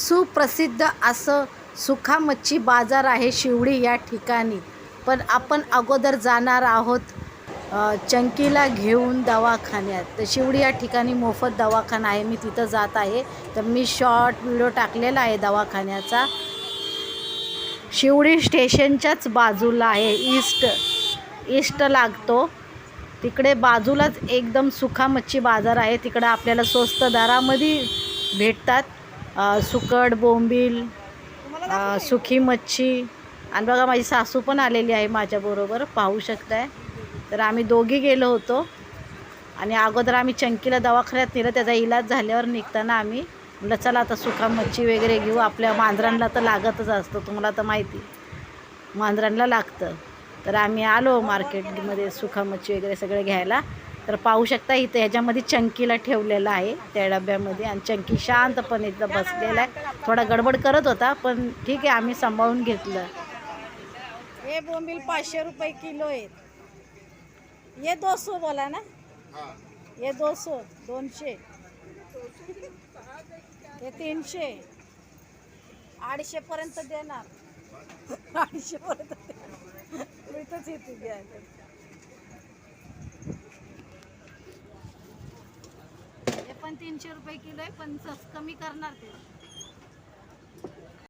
सुप्रसिद्ध असं सुखा मच्छी बाजार आहे शिवडी या ठिकाणी. पण आपण अगोदर जाणार आहोत चंकीला घेऊन दवाखान्यात. तर शिवडी या ठिकाणी मोफत दवाखाना आहे. मी तिथं जात आहे. तर मी शॉर्ट व्हिडिओ टाकलेला आहे दवाखान्याचा. शिवडी स्टेशनच्याच बाजूला आहे. ईस्ट ईस्ट लागतो. तिकडे बाजूलाच एकदम सुखा मच्छी बाजार आहे. तिकडं आपल्याला स्वस्त दरामध्ये भेटतात. सुकट बोंबील सुकी मच्छी. आणि बघा माझी सासू पण आलेली आहे माझ्याबरोबर पाहू शकताय. तर आम्ही दोघी गेलो होतो. आणि अगोदर आम्ही चंकीला दवाखान्यात नेलं त्याचा इलाज झाल्यावर निघताना आम्ही म्हटलं चला आता सुका मच्छी वगैरे घेऊ. आपल्या मांजरांना तर लागतच असतं तुम्हाला तर माहिती. मांजरांना लागतं. तर आम्ही आलो मार्केटमध्ये सुका मच्छी वगैरे सगळं घ्यायला. तर पाहू शकता इथं ह्याच्यामध्ये चंकीला ठेवलेलं आहे त्या डब्यामध्ये आणि चंकी शांतपणे इथं बसलेला आहे. थोडा गडबड करत होता पण ठीक आहे आम्ही सांभाळून घेतलं. हे बोंबील पाचशे रुपये किलो आहेत. ये दो सो बोला ना. ये दो सो दोनशे. हे तीनशे. अडीचशे पर्यंत देणार. अडीचशे पर्यंत इथंच येते घ्यायला हे पण तीनशे रुपये किलो आहे पण सस कमी करणार ते.